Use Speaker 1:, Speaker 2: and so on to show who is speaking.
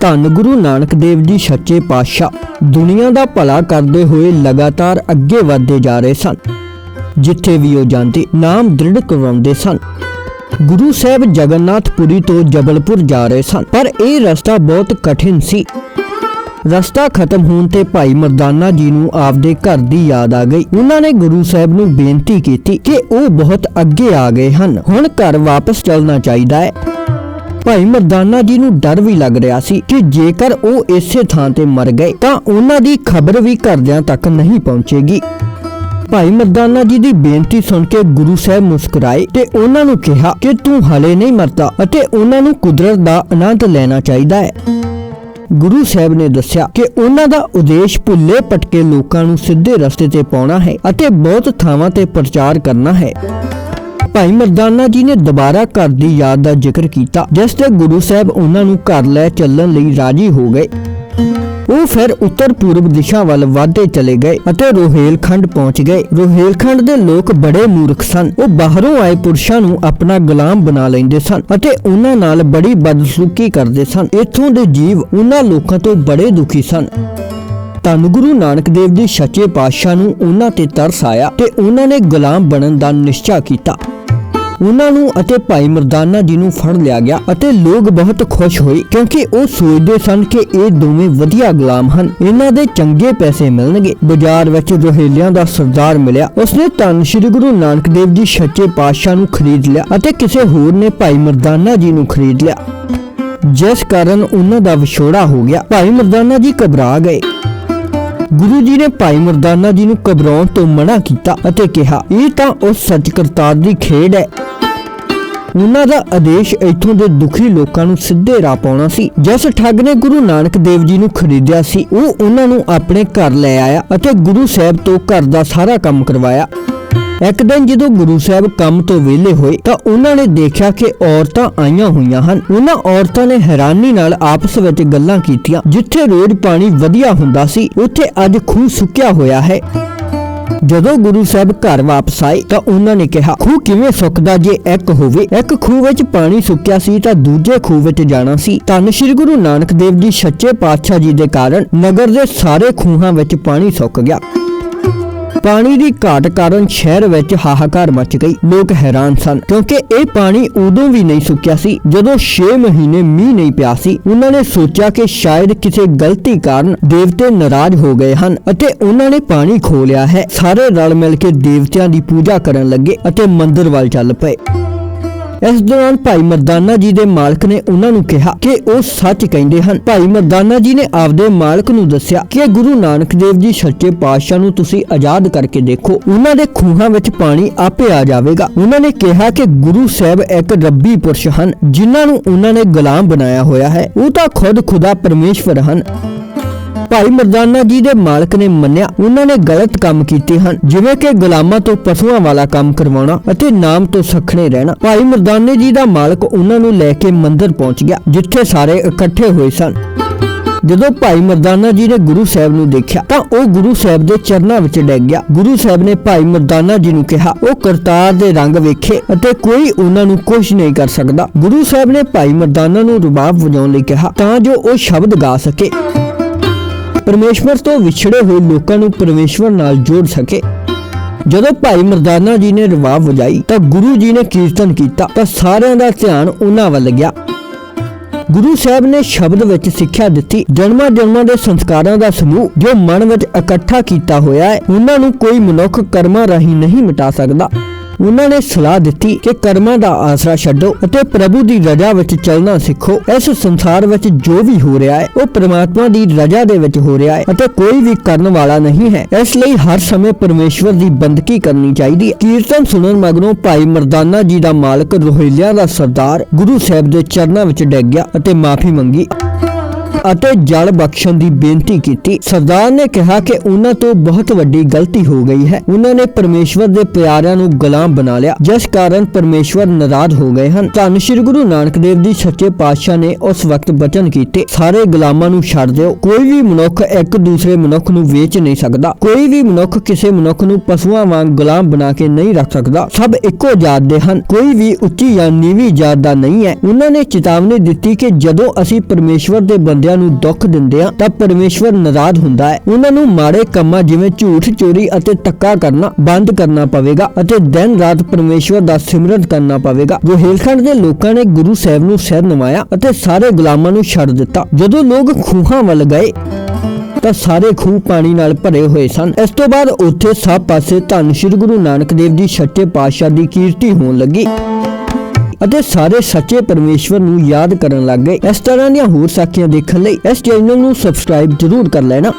Speaker 1: ਧੰਨ ਗੁਰੂ ਨਾਨਕ ਦੇਵ ਜੀ, ਸੱਚੇ ਪਾਤਸ਼ਾਹ। ਦੁਨੀਆ ਦਾ ਭਲਾ ਕਰਦੇ ਹੋਏ ਲਗਾਤਾਰ ਅੱਗੇ ਵਧਦੇ ਜਾ ਰਹੇ ਸਨ। ਜਿੱਥੇ ਵੀ ਉਹ ਜਾਂਦੇ, ਨਾਮ ਦ੍ਰਿੜ ਕਰਵਾਉਂਦੇ ਸਨ। ਗੁਰੂ ਸਾਹਿਬ ਜਗਨਨਾਥਪੁਰੀ ਤੋਂ ਜਬਲਪੁਰ ਜਾ ਰਹੇ ਸਨ। ਪਰ ਇਹ ਰਸਤਾ ਬਹੁਤ ਕਠਿਨ ਸੀ। ਰਸਤਾ ਖਤਮ ਹੋਣ ਤੇ ਭਾਈ ਮਰਦਾਨਾ ਜੀ ਨੂੰ ਆਪਦੇ ਘਰ ਦੀ ਯਾਦ ਆ ਗਈ। ਉਹਨਾਂ ਨੇ ਗੁਰੂ ਸਾਹਿਬ ਨੂੰ ਬੇਨਤੀ ਕੀਤੀ ਕਿ ਉਹ ਬਹੁਤ ਅੱਗੇ ਆ ਗਏ ਹਨ। ਹੁਣ ਘਰ ਵਾਪਸ ਚੱਲਣਾ ਚਾਹੀਦਾ ਹੈ। ਭਾਈ ਮਰਦਾਨਾ ਜੀ ਨੂੰ ਡਰ ਵੀ ਲੱਗ ਰਿਹਾ ਸੀ ਕਿ ਜੇਕਰ ਉਹ ਇਸੇ ਥਾਂ ਤੇ ਮਰ ਗਏ ਤਾਂ ਉਹਨਾਂ ਦੀ ਖਬਰ ਵੀ ਘਰਦਿਆਂ ਤੱਕ ਨਹੀਂ ਪਹੁੰਚੇਗੀ। ਭਾਈ ਮਰਦਾਨਾ ਜੀ ਦੀ ਬੇਨਤੀ ਸੁਣ ਕੇ ਗੁਰੂ ਸਾਹਿਬ ਮੁਸਕਰਾਏ ਤੇ ਉਹਨਾਂ ਨੂੰ ਕਿਹਾ ਕਿ ਤੂੰ ਹਲੇ ਨਹੀਂ ਮਰਦਾ ਅਤੇ ਉਹਨਾਂ ਨੂੰ ਕੁਦਰਤ ਦਾ ਆਨੰਦ ਲੈਣਾ ਚਾਹੀਦਾ ਹੈ। ਗੁਰੂ ਸਾਹਿਬ ਨੇ ਦੱਸਿਆ ਕਿ ਉਹਨਾਂ ਦਾ ਉਦੇਸ਼ ਭੁੱਲੇ ਪਟਕੇ ਲੋਕਾਂ ਨੂੰ ਸਿੱਧੇ ਰਸਤੇ ਤੇ ਪਾਉਣਾ ਹੈ ਅਤੇ ਬਹੁਤ ਥਾਵਾਂ ਤੇ ਪ੍ਰਚਾਰ ਕਰਨਾ ਹੈ। ਭਾਈ ਮਰਦਾਨਾ ਜੀ ਨੇ ਦੁਬਾਰਾ ਘਰ ਦੀ ਯਾਦ ਦਾ ਜ਼ਿਕਰ ਕੀਤਾ, ਜਿਸ ਤੇ ਗੁਰੂ ਸਾਹਿਬ ਉਹਨਾਂ ਨੂੰ ਘਰ ਲੈ ਚੱਲਣ ਲਈ ਰਾਜੀ ਹੋ ਗਏ। ਉਹ ਫਿਰ ਉੱਤਰ ਪੂਰਬ ਦਿਸ਼ਾ ਵੱਲ ਵਧਦੇ ਚਲੇ ਗਏ ਅਤੇ ਰੋਹੇਲਖੰਡ ਪਹੁੰਚ ਗਏ। ਰੋਹੇਲਖੰਡ ਦੇ ਲੋਕ ਬੜੇ ਮੂਰਖ ਸਨ। ਉਹ ਬਾਹਰੋਂ ਆਏ ਪੁਰਸ਼ਾਂ ਨੂੰ ਆਪਣਾ ਗੁਲਾਮ ਬਣਾ ਲੈਂਦੇ ਸਨ ਅਤੇ ਉਹਨਾਂ ਨਾਲ ਬੜੀ ਬਦਸਲੂਕੀ ਕਰਦੇ ਸਨ। ਇੱਥੋਂ ਦੇ ਜੀਵ ਉਹਨਾਂ ਲੋਕਾਂ ਤੋਂ ਬੜੇ ਦੁਖੀ ਸਨ। ਧੰਨ ਗੁਰੂ ਨਾਨਕ ਦੇਵ ਜੀ ਸੱਚੇ ਪਾਤਸ਼ਾਹ ਨੂੰ ਉਹਨਾਂ ਤੇ ਤਰਸ ਆਇਆ ਤੇ ਉਹਨਾਂ ਨੇ ਗੁਲਾਮ ਬਣਨ ਦਾ ਨਿਸ਼ਚਾ ਕੀਤਾ। ਉਹਨਾਂ ਨੂੰ ਅਤੇ ਭਾਈ ਮਰਦਾਨਾ ਜੀ ਨੂੰ ਫੜ ਲਿਆ ਗਿਆ ਅਤੇ ਲੋਕ ਬਹੁਤ ਖੁਸ਼ ਹੋਏ ਕਿਉਂਕਿ ਉਹ ਸੋਚਦੇ ਸਨ ਕਿ ਇਹ ਦੋਵੇਂ ਵਧੀਆ ਗੁਲਾਮ ਹਨ। ਇਹਨਾਂ ਦੇ ਚੰਗੇ ਪੈਸੇ ਮਿਲਣਗੇ। ਬਾਜ਼ਾਰ ਵਿੱਚ ਰੋਹੇਲਿਆਂ ਦਾ ਸਰਦਾਰ ਮਿਲਿਆ। ਉਸਨੇ ਧੰਨ ਸ਼੍ਰੀ ਗੁਰੂ ਨਾਨਕ ਦੇਵ ਜੀ ਸੱਚੇ ਪਾਤਸ਼ਾਹ ਨੂੰ ਖਰੀਦ ਲਿਆ ਅਤੇ ਕਿਸੇ ਹੋਰ ਨੇ ਭਾਈ ਮਰਦਾਨਾ ਜੀ ਨੂੰ ਖਰੀਦ ਲਿਆ। ਜਿਸ ਕਾਰਨ ਉਹਨਾਂ ਦਾ ਵਿਛੋੜਾ ਹੋ ਗਿਆ। ਭਾਈ ਮਰਦਾਨਾ ਜੀ ਘਬਰਾ ਗਏ। ਗੁਰੂ ਜੀ ਨੇ ਭਾਈ ਮਰਦਾਨਾ ਜੀ ਨੂੰ ਘਬਰਾਉਣ ਤੋਂ ਮਨਾ ਕੀਤਾ ਅਤੇ ਕਿਹਾ, ਇਹ ਤਾਂ ਉਸ ਸੱਚ ਕਰਤਾਰ ਦੀ ਖੇਡ ਹੈ। ਉਹਨਾਂ ਦਾ ਆਦੇਸ਼ ਇੱਥੋਂ ਦੇ ਦੁਖੀ ਲੋਕਾਂ ਨੂੰ ਸਿੱਧੇ ਰਾਹ ਪਾਉਣਾ ਸੀ। ਜਿਸ ਠੱਗ ਨੇ ਗੁਰੂ ਨਾਨਕ ਦੇਵ ਜੀ ਨੂੰ ਖਰੀਦਿਆ ਸੀ, ਉਹ ਉਹਨਾਂ ਨੂੰ ਆਪਣੇ ਘਰ ਲੈ ਆਇਆ ਅਤੇ ਗੁਰੂ ਸਾਹਿਬ ਤੋਂ ਘਰ ਦਾ ਸਾਰਾ ਕੰਮ ਕਰਵਾਇਆ। ਇੱਕ ਦਿਨ ਜਦੋਂ ਗੁਰੂ ਸਾਹਿਬ ਕੰਮ ਤੋਂ ਵਿਹਲੇ ਹੋਏ ਤਾਂ ਉਹਨਾਂ ਨੇ ਦੇਖਿਆ ਕਿ ਔਰਤਾਂ ਆਈਆਂ ਹੋਈਆਂ ਹਨ। ਉਹਨਾਂ ਔਰਤਾਂ ਨੇ ਹੈਰਾਨੀ ਨਾਲ ਆਪਸ ਵਿੱਚ ਗੱਲਾਂ ਕੀਤੀਆਂ, ਜਿੱਥੇ ਰੋਜ਼ ਪਾਣੀ ਵਧੀਆ ਹੁੰਦਾ ਸੀ, ਉੱਥੇ ਅੱਜ ਖੂਹ ਸੁੱਕਿਆ ਹੋਇਆ ਹੈ। ਜਦੋਂ ਗੁਰੂ ਸਾਹਿਬ ਘਰ ਵਾਪਸ ਆਏ ਤਾਂ ਉਹਨਾਂ ਨੇ ਕਿਹਾ, ਖੂਹ ਕਿਵੇਂ ਸੁੱਕਦਾ ਜੇ ਇੱਕ ਹੋਵੇ? ਇੱਕ ਖੂਹ ਵਿੱਚ ਪਾਣੀ ਸੁੱਕਿਆ ਸੀ ਤਾਂ ਦੂਜੇ ਖੂਹ ਵਿੱਚ ਜਾਣਾ ਸੀ। ਧੰਨ ਸ਼੍ਰੀ ਗੁਰੂ ਨਾਨਕ ਦੇਵ ਜੀ, ਸੱਚੇ ਪਾਤਸ਼ਾਹ ਜੀ ਦੇ ਕਾਰਨ ਨਗਰ ਦੇ ਸਾਰੇ ਖੂਹਾਂ ਵਿੱਚ ਪਾਣੀ ਸੁੱਕ ਗਿਆ। ਪਾਣੀ ਦੀ ਘਾਟ ਕਾਰਨ ਸ਼ਹਿਰ ਵਿੱਚ ਹਾਹਾਕਾਰ ਮਚ ਗਈ। ਲੋਕ ਹੈਰਾਨ ਸਨ ਕਿਉਂਕਿ ਇਹ ਪਾਣੀ ਉਦੋਂ ਵੀ ਨਹੀਂ ਸੁੱਕਿਆ ਸੀ, ਜਦੋਂ 6 ਮਹੀਨੇ ਮੀਂਹ ਨਹੀਂ ਪਿਆ ਸੀ। ਉਹਨਾਂ ਨੇ ਸੋਚਿਆ ਕਿ ਸ਼ਾਇਦ ਕਿਸੇ ਗਲਤੀ ਕਾਰਨ ਦੇਵਤੇ ਨਾਰਾਜ਼ ਹੋ ਗਏ ਹਨ ਅਤੇ ਉਹਨਾਂ ਨੇ ਪਾਣੀ ਖੋ ਲਿਆ ਹੈ। ਸਾਰੇ ਰਲ ਮਿਲ ਕੇ ਦੇਵਤਿਆਂ ਦੀ ਪੂਜਾ ਕਰਨ ਲੱਗੇ ਅਤੇ ਮੰਦਿਰ ਵੱਲ ਚੱਲ ਪਏ। ਇਸ ਦੌਰਾਨ ਭਾਈ ਮਰਦਾਨਾ ਜੀ ਦੇ ਮਾਲਕ ਨੇ ਉਹਨਾਂ ਨੂੰ ਕਿਹਾ ਕਿ ਉਹ ਸੱਚ ਕਹਿੰਦੇ ਹਨ। ਭਾਈ ਮਰਦਾਨਾ ਜੀ ਨੇ ਆਪਦੇ ਮਾਲਕ ਨੂੰ ਦੱਸਿਆ ਕਿ ਗੁਰੂ ਨਾਨਕ ਦੇਵ ਜੀ ਸੱਚੇ ਪਾਤਸ਼ਾਹ ਨੂੰ ਤੁਸੀਂ ਆਜ਼ਾਦ ਕਰਕੇ ਦੇਖੋ। ਉਹਨਾਂ ਦੇ ਖੂਹਾਂ ਵਿੱਚ ਪਾਣੀ ਆਪੇ ਆ ਜਾਵੇਗਾ। ਉਹਨਾਂ ਨੇ ਕਿਹਾ ਕਿ ਗੁਰੂ ਸਾਹਿਬ ਇੱਕ ਰੱਬੀ ਪੁਰਸ਼ ਹਨ, ਜਿਨ੍ਹਾਂ ਨੂੰ ਉਹਨਾਂ ਨੇ ਗੁਲਾਮ ਬਣਾਇਆ ਹੋਇਆ ਹੈ। ਉਹ ਤਾਂ ਖੁਦ ਖੁਦਾ ਪਰਮੇਸ਼ਵਰ ਹਨ। ਭਾਈ ਮਰਦਾਨਾ ਜੀ ਦੇ ਮਾਲਕ ਨੇ ਮੰਨਿਆ, ਉਹਨਾਂ ਨੇ ਗਲਤ ਕੰਮ ਕੀਤੇ ਹਨ, ਜਿਵੇਂ ਕਿ ਗੁਲਾਮਾਂ ਤੋਂ ਪਸ਼ੂਆਂ ਵਾਲਾ ਕੰਮ ਕਰਵਾਉਣਾ ਅਤੇ ਨਾਮ ਤੋਂ ਸਖਣੇ ਰਹਿਣਾ। ਭਾਈ ਮਰਦਾਨੇ ਜੀ ਦਾ ਮਾਲਕ ਉਹਨਾਂ ਨੂੰ ਲੈ ਕੇ ਮੰਦਿਰ ਪਹੁੰਚ ਗਿਆ, ਜਿੱਥੇ ਸਾਰੇ ਇਕੱਠੇ ਹੋਏ ਸਨ। ਜਦੋਂ ਭਾਈ ਮਰਦਾਨਾ ਜੀ ਨੇ ਗੁਰੂ ਸਾਹਿਬ ਨੂੰ ਦੇਖਿਆ, ਤਾਂ ਉਹ ਗੁਰੂ ਸਾਹਿਬ ਦੇ ਚਰਨਾਂ ਵਿੱਚ ਡਿੱਗ ਗਿਆ। ਗੁਰੂ ਸਾਹਿਬ ਨੇ ਭਾਈ ਮਰਦਾਨਾ ਜੀ ਨੂੰ ਕਿਹਾ, ਉਹ ਕਰਤਾਰ ਦੇ ਰੰਗ ਵੇਖੇ ਅਤੇ ਕੋਈ ਉਹਨਾਂ ਨੂੰ ਕੁਝ ਨਹੀਂ ਕਰ ਸਕਦਾ। ਗੁਰੂ ਸਾਹਿਬ ਨੇ ਭਾਈ ਮਰਦਾਨਾ ਨੂੰ ਰਬਾਬ ਵਜਾਉਣ ਲਈ ਕਿਹਾ, ਤਾਂ ਜੋ ਉਹ ਸ਼ਬਦ ਗਾ ਸਕੇ। ਪਰਮੇਸ਼ਵਰ ਤੋਂ ਵਿਛੜੇ ਹੋਏ ਲੋਕਾਂ ਨੂੰ ਪਰਮੇਸ਼ਵਰ ਨਾਲ ਜੋੜ ਸਕੇ। ਜਦੋਂ ਭਾਈ ਮਰਦਾਨਾ ਜੀ ਨੇ ਰਵਾਬ ਵਜਾਈ, ਤਾਂ ਗੁਰੂ ਜੀ ਨੇ ਕੀਰਤਨ ਕੀਤਾ, ਤਾਂ ਸਾਰਿਆਂ ਦਾ ਧਿਆਨ ਉਹਨਾਂ ਵੱਲ ਗਿਆ। ਗੁਰੂ ਸਾਹਿਬ ਨੇ ਸ਼ਬਦ ਵਿੱਚ ਸਿੱਖਿਆ ਦਿੱਤੀ ਜਨਮਾਂ ਜਨਮਾਂ ਦੇ ਸੰਸਕਾਰਾਂ ਦਾ ਸਮੂਹ, ਜੋ ਮਨ ਵਿੱਚ ਇਕੱਠਾ ਕੀਤਾ ਹੋਇਆ ਹੈ, ਉਹਨਾਂ ਨੂੰ ਕੋਈ ਮਨੁੱਖ ਕਰਮਾਂ ਰਾਹੀਂ ਨਹੀਂ ਮਿਟਾ ਸਕਦਾ। ਉਹਨਾਂ ਨੇ ਸਲਾਹ ਦਿੱਤੀ ਕਿ ਕਰਮਾਂ ਦਾ ਆਸਰਾ ਛੱਡੋ ਅਤੇ ਪ੍ਰਭੂ ਦੀ ਰਜ਼ਾ ਵਿੱਚ ਚੱਲਣਾ ਸਿੱਖੋ। ਇਸ ਸੰਸਾਰ ਵਿੱਚ ਜੋ ਵੀ ਹੋ ਰਿਹਾ ਹੈ, ਉਹ ਪ੍ਰਮਾਤਮਾ ਦੀ ਰਜ਼ਾ ਦੇ ਵਿੱਚ ਹੋ ਰਿਹਾ ਹੈ ਅਤੇ ਕੋਈ ਵੀ ਕਰਨ ਵਾਲਾ ਨਹੀਂ ਹੈ। ਇਸ ਲਈ ਹਰ ਸਮੇਂ ਪਰਮੇਸ਼ਵਰ ਦੀ ਬੰਦਗੀ ਕਰਨੀ ਚਾਹੀਦੀ ਹੈ। ਕੀਰਤਨ ਸੁਣਨ ਮਗਰੋਂ ਭਾਈ ਮਰਦਾਨਾ ਜੀ ਦਾ ਮਾਲਕ ਰੋਹਿਲਿਆਂ ਦਾ ਸਰਦਾਰ ਗੁਰੂ ਸਾਹਿਬ ਦੇ ਚਰਨਾਂ ਵਿੱਚ ਡਿੱਗ ਗਿਆ ਅਤੇ ਮਾਫੀ ਮੰਗੀ। ਅਤੇ ਜਲ ਬਖਸ਼ਣ ਦੀ ਬੇਨਤੀ ਕੀਤੀ। ਸਰਦਾਰ ਨੇ ਕਿਹਾ ਕਿ ਉਹਨਾਂ ਤੋਂ ਬਹੁਤ ਵੱਡੀ ਗਲਤੀ ਹੋ ਗਈ ਹੈ। ਉਹਨਾਂ ਨੇ ਪਰਮੇਸ਼ਵਰ ਦੇ ਪਿਆਰਿਆਂ ਨੂੰ ਗੁਲਾਮ ਬਣਾ ਲਿਆ, ਜਿਸ ਕਾਰਨ ਪਰਮੇਸ਼ਵਰ ਨਾਰਾਜ਼ ਹੋ ਗਏ ਹਨ। ਧੰਨ ਸ਼੍ਰੀ ਗੁਰੂ ਨਾਨਕ ਦੇਵ ਜੀ ਸੱਚੇ ਪਾਤਸ਼ਾਹ ਨੇ ਉਸ ਵਕਤ ਬਚਨ ਕੀਤੇ। ਸਾਰੇ ਗੁਲਾਮਾਂ ਨੂੰ ਛੱਡ ਦਿਓ। ਕੋਈ ਵੀ ਮਨੁੱਖ ਇੱਕ ਦੂਸਰੇ ਮਨੁੱਖ ਨੂੰ ਵੇਚ ਨਹੀਂ ਸਕਦਾ। ਕੋਈ ਵੀ ਮਨੁੱਖ ਕਿਸੇ ਮਨੁੱਖ ਨੂੰ ਪਸ਼ੂਆਂ ਵਾਂਗ ਗੁਲਾਮ ਬਣਾ ਕੇ ਨਹੀਂ ਰੱਖ ਸਕਦਾ। ਸਭ ਇੱਕੋ ਜਾਤ ਦੇ ਹਨ। ਕੋਈ ਵੀ ਉੱਚੀ ਜਾਂ ਨੀਵੀਂ ਜਾਤ ਦਾ ਨਹੀਂ ਹੈ। ਉਹਨਾਂ ਨੇ ਚੇਤਾਵਨੀ ਦਿੱਤੀ ਕਿ ਜਦੋਂ ਅਸੀਂ ਪਰਮੇਸ਼ਵਰ ਦੇ ਬੰਦੇ ਬੰਦਿਆਂ ਨੂੰ ਦੁੱਖ ਦਿੰਦੇ ਆ ਤਾਂ ਪਰਮੇਸ਼ਵਰ ਨਾਰਾਜ਼ ਹੁੰਦਾ ਹੈ। ਉਹਨਾਂ ਨੂੰ ਮਾੜੇ ਕੰਮਾਂ ਜਿਵੇਂ ਝੂਠ ਚੋਰੀ ਅਤੇ ਧੱਕਾ ਕਰਨਾ ਬੰਦ ਕਰਨਾ ਪਵੇਗਾ ਅਤੇ ਦਿਨ ਰਾਤ ਪਰਮੇਸ਼ਵਰ ਦਾ ਸਿਮਰਨ ਕਰਨਾ ਪਵੇਗਾ। ਰੋਹਿਲਖੰਡ ਦੇ ਲੋਕਾਂ ਨੇ ਗੁਰੂ ਸਾਹਿਬ ਨੂੰ ਸਿਰ ਨਵਾਇਆ ਅਤੇ ਸਾਰੇ ਗੁਲਾਮਾਂ ਨੂੰ ਛੱਡ ਦਿੱਤਾ। ਜਦੋਂ ਲੋਕ ਖੂਹਾਂ ਵੱਲ ਗਏ, ਤਾਂ ਸਾਰੇ ਖੂਹ ਪਾਣੀ ਨਾਲ ਭਰੇ ਹੋਏ ਸਨ। ਇਸ ਤੋਂ ਬਾਅਦ ਉੱਥੇ ਸਭ ਪਾਸੇ ਧੰਨ ਸ਼੍ਰੀ ਗੁਰੂ ਨਾਨਕ ਦੇਵ ਜੀ ਸੱਚੇ ਪਾਤਸ਼ਾਹ ਦੀ ਕੀਰਤੀ ਹੋਣ ਲੱਗੀ। ਅਤੇ ਸਾਰੇ ਸੱਚੇ ਪਰਮੇਸ਼ਵਰ ਨੂੰ ਯਾਦ ਕਰਨ ਲੱਗ ਗਏ। ਇਸ ਤਰ੍ਹਾਂ ਦੀਆਂ ਹੋਰ ਸਾਖੀਆਂ ਦੇਖਣ ਲਈ ਇਸ ਚੈਨਲ ਨੂੰ ਸਬਸਕ੍ਰਾਈਬ ਜ਼ਰੂਰ ਕਰ ਲੈਣਾ।